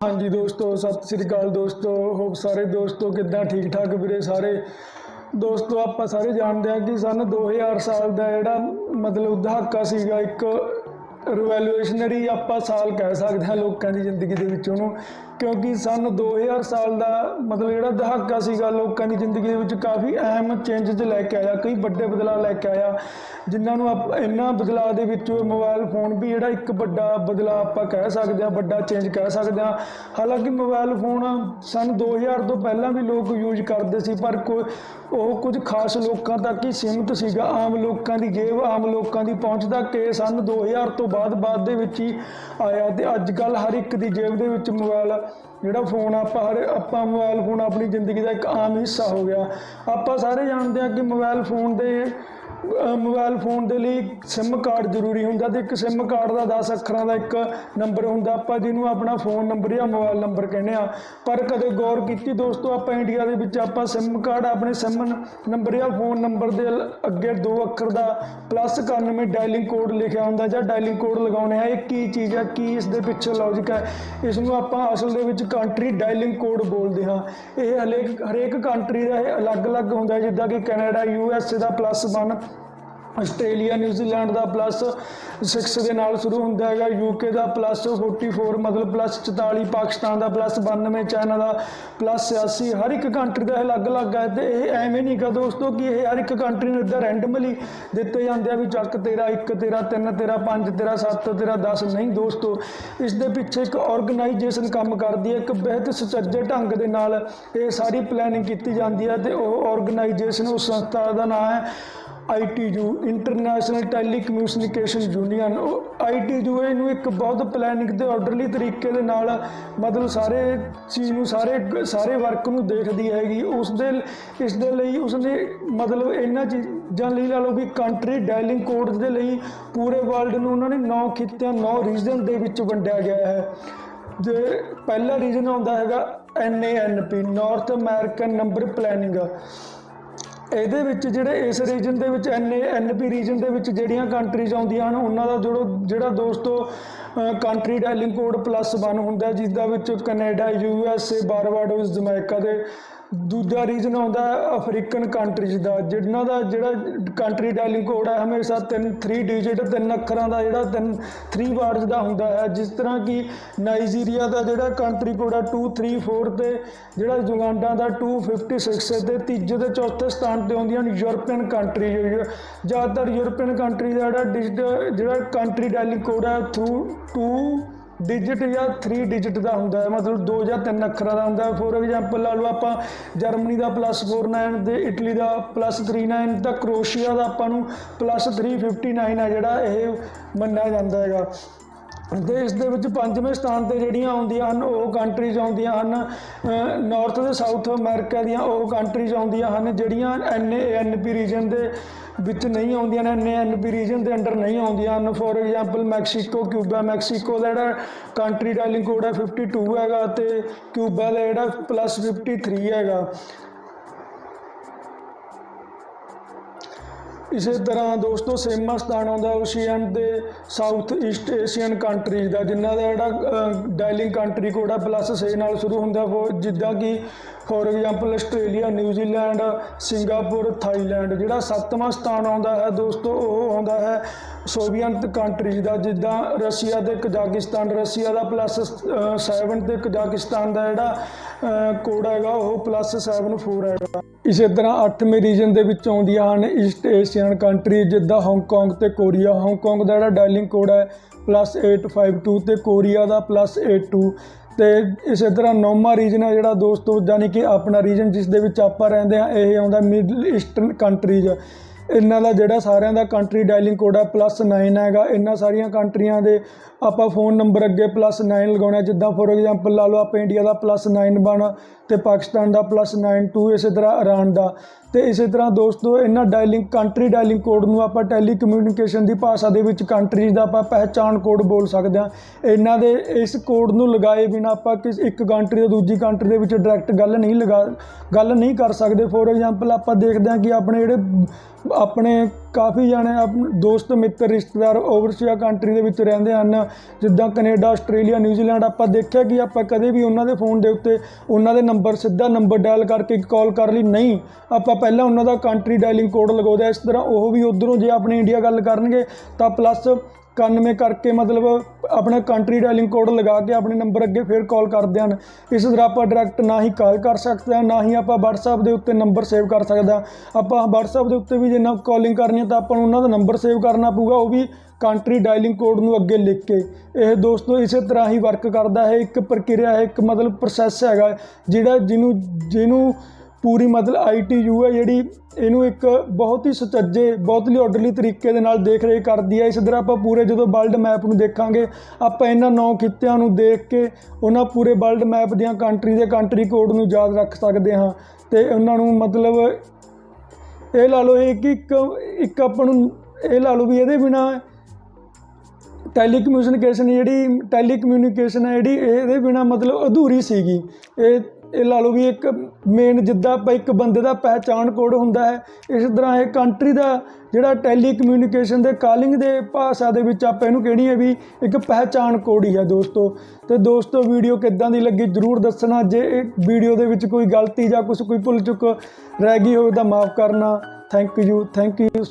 ਹਾਂਜੀ ਦੋਸਤੋ, ਸਤਿ ਸ੍ਰੀ ਅਕਾਲ ਦੋਸਤੋ। ਹੋਪ ਸਾਰੇ ਦੋਸਤੋ ਕਿੱਦਾਂ ਠੀਕ ਠਾਕ ਵੀਰੇ ਸਾਰੇ? ਦੋਸਤੋ, ਆਪਾਂ ਸਾਰੇ ਜਾਣਦੇ ਹਾਂ ਕਿ ਸਨ 2000 ਸਾਲ ਦਾ ਜਿਹੜਾ ਮਤਲਬ ਦਹਾਕਾ ਸੀਗਾ ਇੱਕ ਰਿਵੋਲੂਸ਼ਨਰੀ ਆਪਾਂ ਸਾਲ ਕਹਿ ਸਕਦੇ ਹਾਂ ਲੋਕਾਂ ਦੀ ਜ਼ਿੰਦਗੀ ਦੇ ਵਿੱਚ ਉਹਨੂੰ, ਕਿਉਂਕਿ ਸਨ 2000 ਸਾਲ ਦਾ ਮਤਲਬ ਜਿਹੜਾ ਦਹਾਕਾ ਸੀਗਾ ਲੋਕਾਂ ਦੀ ਜ਼ਿੰਦਗੀ ਦੇ ਵਿੱਚ ਕਾਫੀ ਅਹਿਮ ਚੇਂਜਸ ਲੈ ਕੇ ਆਇਆ, ਕਈ ਵੱਡੇ ਬਦਲਾਅ ਲੈ ਕੇ ਆਇਆ, ਜਿਨ੍ਹਾਂ ਨੂੰ ਆਪ ਇਹਨਾਂ ਬਦਲਾਅ ਦੇ ਵਿੱਚ ਮੋਬਾਈਲ ਫੋਨ ਵੀ ਜਿਹੜਾ ਇੱਕ ਵੱਡਾ ਬਦਲਾਅ ਆਪਾਂ ਕਹਿ ਸਕਦੇ ਹਾਂ, ਵੱਡਾ ਚੇਂਜ ਕਹਿ ਸਕਦੇ ਹਾਂ। ਹਾਲਾਂਕਿ ਮੋਬਾਈਲ ਫੋਨ ਸਨ 2000 ਤੋਂ ਪਹਿਲਾਂ ਵੀ ਲੋਕ ਯੂਜ਼ ਕਰਦੇ ਸੀ, ਪਰ ਕੋਈ ਉਹ ਕੁਝ ਖਾਸ ਲੋਕਾਂ ਤੱਕ ਹੀ ਸੀਮਿਤ ਸੀਗਾ। ਆਮ ਲੋਕਾਂ ਦੀ ਜੇਬ, ਆਮ ਲੋਕਾਂ ਦੀ ਪਹੁੰਚ ਤੱਕ ਇਹ ਸਨ 2000 ਤੋਂ ਬਾਅਦ ਬਾਅਦ ਦੇ ਵਿੱਚ ਹੀ ਆਇਆ ਤੇ ਅੱਜ ਕੱਲ ਹਰ ਇੱਕ ਦੀ ਜੇਬ ਦੇ ਵਿੱਚ ਮੋਬਾਈਲ ਜਿਹੜਾ ਫੋਨ ਆਪਾਂ ਹਰ ਆਪਾਂ ਮੋਬਾਈਲ ਫੋਨ ਆਪਣੀ ਜ਼ਿੰਦਗੀ ਦਾ ਇੱਕ ਆਮ ਹਿੱਸਾ ਹੋ ਗਿਆ। ਆਪਾਂ ਸਾਰੇ ਜਾਣਦੇ ਹਾਂ ਕਿ ਮੋਬਾਈਲ ਫੋਨ ਦੇ ਮੋਬਾਈਲ ਫੋਨ ਦੇ ਲਈ SIM ਕਾਰਡ ਜ਼ਰੂਰੀ ਹੁੰਦਾ ਤੇ ਇੱਕ SIM ਕਾਰਡ ਦਾ 10 ਅੱਖਰਾਂ ਦਾ ਇੱਕ ਨੰਬਰ ਹੁੰਦਾ। ਆਪਾਂ ਜਿਹਨੂੰ ਆਪਣਾ ਫੋਨ ਨੰਬਰ ਜਾਂ ਮੋਬਾਈਲ ਨੰਬਰ ਕਹਿੰਦੇ ਆ ਪਰ ਕਦੇ ਗੌਰ ਕੀਤੀ ਦੋਸਤੋ, ਆਪਾਂ ਇੰਡੀਆ ਦੇ ਵਿੱਚ ਆਪਾਂ SIM ਕਾਰਡ ਆਪਣੇ SIM ਨੰਬਰ ਜਾਂ ਫੋਨ ਨੰਬਰ ਦੇ ਅੱਗੇ ਦੋ ਅੱਖਰ ਦਾ ਪਲੱਸ 91 ਡਾਇਲਿੰਗ ਕੋਡ ਲਿਖਿਆ ਹੁੰਦਾ ਜਾਂ ਡਾਇਲਿੰਗ ਕੋਡ ਲਗਾਉਣੇ ਆ ਇਹ ਕੀ ਚੀਜ਼ ਹੈ? ਕੀ ਇਸ ਦੇ ਪਿੱਛੇ ਲੌਜੀਕ ਹੈ? ਇਸ ਨੂੰ ਆਪਾਂ ਅਸਲ ਦੇ ਵਿੱਚ ਕੰਟਰੀ ਡਾਇਲਿੰਗ ਕੋਡ ਬੋਲਦੇ ਹਾਂ। ਇਹ ਹਰੇਕ ਹਰੇਕ ਕੰਟਰੀ ਦਾ ਇਹ ਅਲੱਗ-ਅਲੱਗ ਹੁੰਦਾ ਜਿੱਦਾਂ ਕਿ ਕੈਨੇਡਾ ਯੂ ਐਸ ਏ ਦਾ ਪਲੱਸ 1 ਆਸਟ੍ਰੇਲੀਆ ਨਿਊਜ਼ੀਲੈਂਡ ਦਾ ਪਲੱਸ 6 ਦੇ ਨਾਲ ਸ਼ੁਰੂ ਹੁੰਦਾ ਹੈਗਾ ਯੂਕੇ ਦਾ ਪਲੱਸ 44 ਮਤਲਬ ਪਲੱਸ 44 ਪਾਕਿਸਤਾਨ ਦਾ ਪਲੱਸ 92 ਚਾਈਨਾ ਦਾ ਪਲੱਸ 86 ਹਰ ਇੱਕ ਕੰਟਰੀ ਦਾ ਇਹ ਅਲੱਗ-ਅਲੱਗ ਹੈ ਤੇ ਇਹ ਐਵੇਂ ਨਹੀਂ ਗਾ ਦੋਸਤੋ ਕਿ ਇਹ ਹਰ ਇੱਕ ਕੰਟਰੀ ਨੂੰ ਇਦਾਂ ਰੈਂਡਮਲੀ ਦਿੱਤੇ ਜਾਂਦੇ ਆ ਵੀ ਚੱਕ ਤੇਰਾ 1 ਤੇਰਾ 3 ਤੇਰਾ 5 ਤੇਰਾ 7 ਤੇਰਾ 10 ਨਹੀਂ ਦੋਸਤੋ, ਇਸ ਦੇ ਪਿੱਛੇ ਇੱਕ ਆਰਗੇਨਾਈਜੇਸ਼ਨ ਕੰਮ ਕਰਦੀ ਹੈ, ਇੱਕ ਬਹੁਤ ਸੁਚੱਜੇ ਢੰਗ ਦੇ ਨਾਲ ਇਹ ਸਾਰੀ ਪਲੈਨਿੰਗ ਕੀਤੀ ਜਾਂਦੀ ਹੈ ਤੇ ਉਹ ਆਰਗੇਨਾਈਜੇਸ਼ਨ ਉਸ ਸੰਸਥਾ ਦਾ ਨਾਮ ਹੈ ITU international telecommunication union ITU ਇਹਨੂੰ ਇੱਕ ਬਹੁਤ ਪਲੈਨਿੰਗ ਤੇ ਆਰਡਰਲੀ ਤਰੀਕੇ ਦੇ ਨਾਲ ਮਤਲਬ ਸਾਰੇ ਚੀਜ਼ ਨੂੰ ਸਾਰੇ ਸਾਰੇ ਵਰਕ ਨੂੰ ਦੇਖਦੀ ਹੈਗੀ। ਉਸ ਦੇ ਇਸ ਦੇ ਲਈ ਉਸਨੇ ਮਤਲਬ ਇਹਨਾਂ ਚੀਜ਼ਾਂ ਲਈ ਲਾ ਲਓ ਵੀ ਕੰਟਰੀ ਡਾਇਲਿੰਗ ਕੋਡ ਦੇ ਲਈ ਪੂਰੇ ਵਰਲਡ ਨੂੰ ਉਹਨਾਂ ਨੇ 9 ਖਿੱਤਿਆਂ 9 ਰੀਜਨ ਦੇ ਵਿੱਚ ਵੰਡਿਆ ਗਿਆ ਹੈ। ਜੇ ਪਹਿਲਾ ਰੀਜਨ ਆਉਂਦਾ ਹੈਗਾ NANP North American number planning ਇਹਦੇ ਵਿੱਚ ਜਿਹੜੇ ਇਸ ਰੀਜਨ ਦੇ ਵਿੱਚ ਐਨ ਐਨਪੀ ਰੀਜਨ ਦੇ ਵਿੱਚ ਜਿਹੜੀਆਂ ਕੰਟਰੀਜ਼ ਆਉਂਦੀਆਂ ਹਨ, ਉਹਨਾਂ ਦਾ ਜਿਹੜੋ ਜਿਹੜਾ ਦੋਸਤੋ ਕੰਟਰੀ ਡਾਇਲਿੰਗ ਕੋਡ ਪਲੱਸ 1 ਹੁੰਦਾ ਜਿਸ ਦਾ ਵਿੱਚ Canada U S A Barbados Jamaica ਦੇ ਦੂਜਾ ਰੀਜਨ ਆਉਂਦਾ ਅਫਰੀਕਨ ਕੰਟਰੀਜ਼ ਦਾ ਜਿਨ੍ਹਾਂ ਦਾ ਜਿਹੜਾ ਕੰਟਰੀ ਡਾਇਲਿੰਗ ਕੋਡ ਹੈ, ਹਮੇਸ਼ਾ 3 3 ਡਿਜਿਟ ਤਿੰਨ ਅੱਖਰਾਂ ਦਾ ਜਿਹੜਾ ਤਿੰਨ 3 ਵਰਡਸ ਦਾ ਹੁੰਦਾ ਹੈ। ਜਿਸ ਤਰ੍ਹਾਂ ਕਿ ਨਾਈਜੀਰੀਆ ਦਾ ਜਿਹੜਾ ਕੰਟਰੀ ਕੋਡ ਹੈ 234 ਤੇ ਜਿਹੜਾ ਯੁਗਾਂਡਾ ਦਾ 256 ਹੈ ਤੇ ਤੀਜੇ ਤੇ ਚੌਥੇ ਸਥਾਨ ਤੇ ਆਉਂਦੀਆਂ ਨੇ ਯੂਰਪੀਅਨ ਕੰਟਰੀ ਜ਼ਿਆਦਾਤਰ ਯੂਰਪੀਅਨ ਕੰਟਰੀ ਦਾ ਜਿਹੜਾ ਡਿਜਿਟ ਜਿਹੜਾ ਕੰਟਰੀ ਡਾਇਲਿੰਗ ਕੋਡ ਹੈ ਥਰੂ 2 ਡਿਜਿਟ ਜਾਂ 3 ਡਿਜਿਟ ਦਾ ਹੁੰਦਾ ਹੈ। ਮਤਲਬ 2 ਜਾਂ 3 ਅੱਖਰਾਂ ਦਾ ਹੁੰਦਾ ਹੈ। ਫੋਰ ਐਗਜ਼ਾਮਪਲ ਲਾ ਲਓ ਆਪਾਂ ਜਰਮਨੀ ਦਾ ਪਲੱਸ 49 ਤੇ ਇਟਲੀ ਦਾ ਪਲੱਸ 39 ਤਾਂ ਕਰੋਸ਼ੀਆ ਦਾ ਆਪਾਂ ਨੂੰ ਪਲੱਸ 359 ਹੈ ਜਿਹੜਾ ਇਹ ਮੰਨਿਆ ਜਾਂਦਾ ਹੈਗਾ। ਤੇ ਇਸ ਦੇ ਵਿੱਚ ਪੰਜਵੇਂ ਸਥਾਨ ਤੇ ਜਿਹੜੀਆਂ ਆਉਂਦੀਆਂ ਹਨ, ਉਹ ਕੰਟਰੀਜ਼ ਆਉਂਦੀਆਂ ਹਨ। ਨਾਰਥ ਤੇ ਸਾਊਥ ਅਮਰੀਕਾ ਦੀਆਂ ਉਹ ਕੰਟਰੀਜ਼ ਆਉਂਦੀਆਂ ਹਨ, ਜਿਹੜੀਆਂ ਐਨਏਐਨਪੀ ਰੀਜਨ ਦੇ ਵਿੱਚ ਨਹੀਂ ਆਉਂਦੀਆਂ ਨੇ ਐਨਏਐਨਪੀ ਰੀਜਨ ਦੇ ਅੰਡਰ ਨਹੀਂ ਆਉਂਦੀਆਂ ਹਨ। For example Mexico, Cuba. Mexico ਦਾ ਜਿਹੜਾ ਕੰਟਰੀ ਡਾਇਲਿੰਗ ਕੋਡ ਹੈ 52 ਹੈਗਾ ਤੇ ਕਿਊਬਾ ਦਾ ਜਿਹੜਾ ਪਲੱਸ 53 ਹੈਗਾ। ਇਸੇ ਤਰ੍ਹਾਂ ਦੋਸਤੋ, ਸੇਮਾ ਸਥਾਨ ਆਉਂਦਾ ਓਸ਼ੀਅਨ ਦੇ ਸਾਊਥ ਈਸਟ ਏਸ਼ੀਅਨ ਕੰਟਰੀਜ਼ ਦਾ, ਜਿਨ੍ਹਾਂ ਦਾ ਜਿਹੜਾ ਡਾਇਲਿੰਗ ਕੰਟਰੀ ਕੋਡ ਹੈ ਪਲੱਸ 6 ਨਾਲ ਸ਼ੁਰੂ ਹੁੰਦਾ। ਉਹ ਜਿੱਦਾਂ ਕਿ for example Australia New Zealand Singapore Thailand ਜਿਹੜਾ ਸੱਤਵਾਂ ਸਥਾਨ ਆਉਂਦਾ ਹੈ ਦੋਸਤੋ, ਉਹ ਆਉਂਦਾ ਹੈ ਸੋਵੀਅਤ ਕੰਟਰੀਜ਼ ਦਾ, ਜਿੱਦਾਂ ਰਸ਼ੀਆ ਤੇ ਕਜ਼ਾਕਿਸਤਾਨ ਰਸ਼ੀਆ ਦਾ ਪਲੱਸ 7 ਤੇ ਕਜ਼ਾਕਿਸਤਾਨ ਦਾ ਜਿਹੜਾ ਕੋਡ ਹੈਗਾ, ਉਹ ਪਲੱਸ 74 ਹੈਗਾ। ਇਸੇ ਤਰ੍ਹਾਂ 8ਵੇਂ ਰੀਜਨ ਦੇ ਵਿੱਚ ਆਉਂਦੀਆਂ ਹਨ ਈਸਟ ਏਸ਼ੀਅਨ ਕੰਟਰੀ ਜਿੱਦਾਂ ਹਾਂਗਕਾਂਗ ਤੇ ਕੋਰੀਆ ਹਾਂਗਕਾਂਗ ਦਾ ਜਿਹੜਾ ਡਾਇਲਿੰਗ ਕੋਡ ਹੈ ਪਲੱਸ 852 ਤੇ ਕੋਰੀਆ ਦਾ ਪਲੱਸ 82 ਤੇ ਇਸੇ ਤਰ੍ਹਾਂ ਨੌਵਾਂ ਰੀਜਨ ਹੈ ਜਿਹੜਾ ਦੋਸਤੋ ਯਾਨੀ ਕਿ ਆਪਣਾ ਰੀਜਨ ਜਿਸ ਦੇ ਵਿੱਚ ਆਪਾਂ ਰਹਿੰਦੇ ਹਾਂ ਇਹ ਆਉਂਦਾ ਮਿਡਲ ਈਸਟਰਨ ਕੰਟਰੀਜ਼ ਇਹਨਾਂ ਦਾ ਜਿਹੜਾ ਸਾਰਿਆਂ ਦਾ ਕੰਟਰੀ ਡਾਇਲਿੰਗ ਕੋਡ ਹੈ ਪਲੱਸ 9 ਹੈਗਾ। ਇਹਨਾਂ ਸਾਰੀਆਂ ਕੰਟਰੀਆਂ ਦੇ ਆਪਾਂ ਫੋਨ ਨੰਬਰ ਅੱਗੇ ਪਲੱਸ 9 ਲਗਾਉਣਾ। ਜਿੱਦਾਂ ਫੋਰ ਐਗਜ਼ਾਮਪਲ ਲਾ ਲਓ, ਆਪਾਂ ਇੰਡੀਆ ਦਾ ਪਲੱਸ 9 ਬਣ, ਤੇ ਪਾਕਿਸਤਾਨ ਦਾ ਪਲੱਸ 92 ਇਸੇ ਤਰ੍ਹਾਂ ਇਰਾਨ ਦਾ। ਤੇ ਇਸੇ ਤਰ੍ਹਾਂ ਦੋਸਤੋ, ਇਹਨਾਂ ਡਾਇਲਿੰਗ ਕੰਟਰੀ ਡਾਇਲਿੰਗ ਕੋਡ ਨੂੰ ਆਪਾਂ ਟੈਲੀਕਮਿਊਨੀਕੇਸ਼ਨ ਦੀ ਭਾਸ਼ਾ ਦੇ ਵਿੱਚ ਕੰਟਰੀਜ਼ ਦਾ ਆਪਾਂ ਪਹਿਚਾਣ ਕੋਡ ਬੋਲ ਸਕਦੇ ਹਾਂ। ਇਹਨਾਂ ਦੇ ਇਸ ਕੋਡ ਨੂੰ ਲਗਾਏ ਬਿਨਾ ਆਪਾਂ ਕਿਸ ਇੱਕ ਕੰਟਰੀ ਤੋਂ ਦੂਜੀ ਕੰਟਰੀ ਦੇ ਵਿੱਚ ਡਾਇਰੈਕਟ ਗੱਲ ਨਹੀਂ ਲਗਾ, ਗੱਲ ਨਹੀਂ ਕਰ ਸਕਦੇ। ਫੋਰ ਐਗਜ਼ਾਮਪਲ ਆਪਾਂ ਦੇਖਦੇ ਹਾਂ ਕਿ ਆਪਣੇ ਜਿਹੜੇ, ਆਪਣੇ ਕਾਫੀ ਜਾਣੇ ਆਪਣੇ ਦੋਸਤ, ਮਿੱਤਰ, ਰਿਸ਼ਤੇਦਾਰ ਓਵਰਸੀਆ ਕੰਟਰੀ ਦੇ ਵਿੱਚ ਰਹਿੰਦੇ ਹਨ। ਜਿੱਦਾਂ ਕੈਨੇਡਾ, ਆਸਟ੍ਰੇਲੀਆ ਨਿਊਜ਼ੀਲੈਂਡ ਆਪਾਂ ਦੇਖਿਆ ਕਿ ਆਪਾਂ ਕਦੇ ਵੀ ਉਹਨਾਂ ਦੇ ਫੋਨ ਦੇ ਉੱਤੇ ਉਹਨਾਂ ਦੇ ਨੰਬਰ ਸਿੱਧਾ ਨੰਬਰ ਡਾਇਲ ਕਰਕੇ ਕਾਲ ਕਰ ਲਈ। ਨਹੀਂ, ਆਪਾਂ ਪਹਿਲਾਂ ਉਹਨਾਂ ਦਾ ਕੰਟਰੀ ਡਾਇਲਿੰਗ ਕੋਡ ਲਗਾਉਂਦੇ ਹਾਂ। ਇਸ ਤਰ੍ਹਾਂ ਉਹ ਵੀ ਉਧਰੋਂ ਜੇ ਆਪਣੇ ਇੰਡੀਆ ਗੱਲ ਕਰਨਗੇ ਤਾਂ ਪਲੱਸ 91 ਕਰਕੇ ਮਤਲਬ ਆਪਣਾ ਕੰਟਰੀ ਡਾਇਲਿੰਗ ਕੋਡ ਲਗਾ ਕੇ ਆਪਣੇ ਨੰਬਰ ਅੱਗੇ ਫਿਰ ਕਾਲ ਕਰਦੇ ਹਨ। ਇਸ ਤਰ੍ਹਾਂ ਆਪਾਂ ਡਾਇਰੈਕਟ ਨਾ ਹੀ ਕਾਲ ਕਰ ਸਕਦੇ ਹਾਂ, ਨਾ ਹੀ ਆਪਾਂ WhatsApp ਦੇ ਉੱਤੇ ਨੰਬਰ ਸੇਵ ਕਰ ਸਕਦੇ ਹਾਂ। ਆਪਾਂ WhatsApp ਦੇ ਉੱਤੇ ਵੀ ਜੇ ਨਾ ਕਾਲਿੰਗ ਕਰਨੀ ਹੈ ਤਾਂ ਆਪਾਂ ਨੂੰ ਉਹਨਾਂ ਦਾ ਨੰਬਰ ਸੇਵ ਕਰਨਾ ਪਊਗਾ, ਉਹ ਵੀ ਕੰਟਰੀ ਡਾਇਲਿੰਗ ਕੋਡ ਨੂੰ ਅੱਗੇ ਲਿਖ ਕੇ। ਇਹ ਦੋਸਤੋ ਇਸੇ ਤਰ੍ਹਾਂ ਹੀ ਵਰਕ ਕਰਦਾ ਹੈ, ਇੱਕ ਪ੍ਰਕਿਰਿਆ ਹੈ, ਇੱਕ ਮਤਲਬ ਪ੍ਰੋਸੈਸ ਹੈਗਾ ਜਿਹੜਾ ਜਿਹਨੂੰ ਜਿਹਨੂੰ ਪੂਰੀ ਮਤਲਬ ਆਈਟੀਯੂ ਹੈ ਜਿਹੜੀ ਇਹਨੂੰ ਇੱਕ ਬਹੁਤ ਹੀ ਸੁਚੱਜੇ, ਬਹੁਤ ਹੀ ਆਰਡਰਲੀ ਤਰੀਕੇ ਦੇ ਨਾਲ ਦੇਖ ਰੇਖ ਕਰਦੀ ਹੈ। ਇਸ ਤਰ੍ਹਾਂ ਆਪਾਂ ਪੂਰੇ ਜਦੋਂ ਵਰਲਡ ਮੈਪ ਨੂੰ ਦੇਖਾਂਗੇ, ਆਪਾਂ ਇਹਨਾਂ ਨੌ ਖਿੱਤਿਆਂ ਨੂੰ ਦੇਖ ਕੇ ਉਹਨਾਂ ਪੂਰੇ ਵਰਲਡ ਮੈਪ ਦੀਆਂ ਕੰਟਰੀ ਦੇ ਕੰਟਰੀ ਕੋਡ ਨੂੰ ਯਾਦ ਰੱਖ ਸਕਦੇ ਹਾਂ। ਤੇ ਉਹਨਾਂ ਨੂੰ ਮਤਲਬ ਇਹ ਲਾ ਲਓ ਇਹ ਕਿ ਇੱਕ ਇੱਕ ਆਪਾਂ ਨੂੰ ਇਹ ਲਾ ਲਓ ਵੀ ਇਹਦੇ ਬਿਨਾ ਟੈਲੀਕਮਿਊਨੀਕੇਸ਼ਨ ਜਿਹੜੀ ਟੈਲੀਕਮਿਊਨੀਕੇਸ਼ਨ ਹੈ ਜਿਹੜੀ ਇਹਦੇ ਬਿਨਾ ਮਤਲਬ ਅਧੂਰੀ ਸੀਗੀ। ਇਹ ਇਹ ਲਾ ਲਓ ਵੀ ਇੱਕ ਮੇਨ ਜਿੱਦਾਂ ਆਪਾਂ ਇੱਕ ਬੰਦੇ ਦਾ ਪਹਿਚਾਣ ਕੋਡ ਹੁੰਦਾ ਹੈ, ਇਸ ਤਰ੍ਹਾਂ ਇਹ ਕੰਟਰੀ ਦਾ ਜਿਹੜਾ ਟੈਲੀਕਮਿਊਨੀਕੇਸ਼ਨ ਦੇ ਕਾਲਿੰਗ ਦੇ ਭਾਸ਼ਾ ਦੇ ਵਿੱਚ ਆਪਾਂ ਇਹਨੂੰ ਕਹਿਣੀ ਹੈ ਵੀ ਇੱਕ ਪਹਿਚਾਣ ਕੋਡ ਹੀ ਹੈ ਦੋਸਤੋ। ਤੇ ਦੋਸਤੋ ਵੀਡੀਓ ਕਿੱਦਾਂ ਦੀ ਲੱਗੀ ਜਰੂਰ ਦੱਸਣਾ। ਜੇ ਇਹ ਵੀਡੀਓ ਦੇ ਵਿੱਚ ਕੋਈ ਗਲਤੀ ਜਾਂ ਕੁਝ ਕੋਈ ਭੁੱਲ ਚੁੱਕ ਰਹਿ ਗਈ ਹੋਵੇ ਤਾਂ ਮਾਫ ਕਰਨਾ। Thank you thank you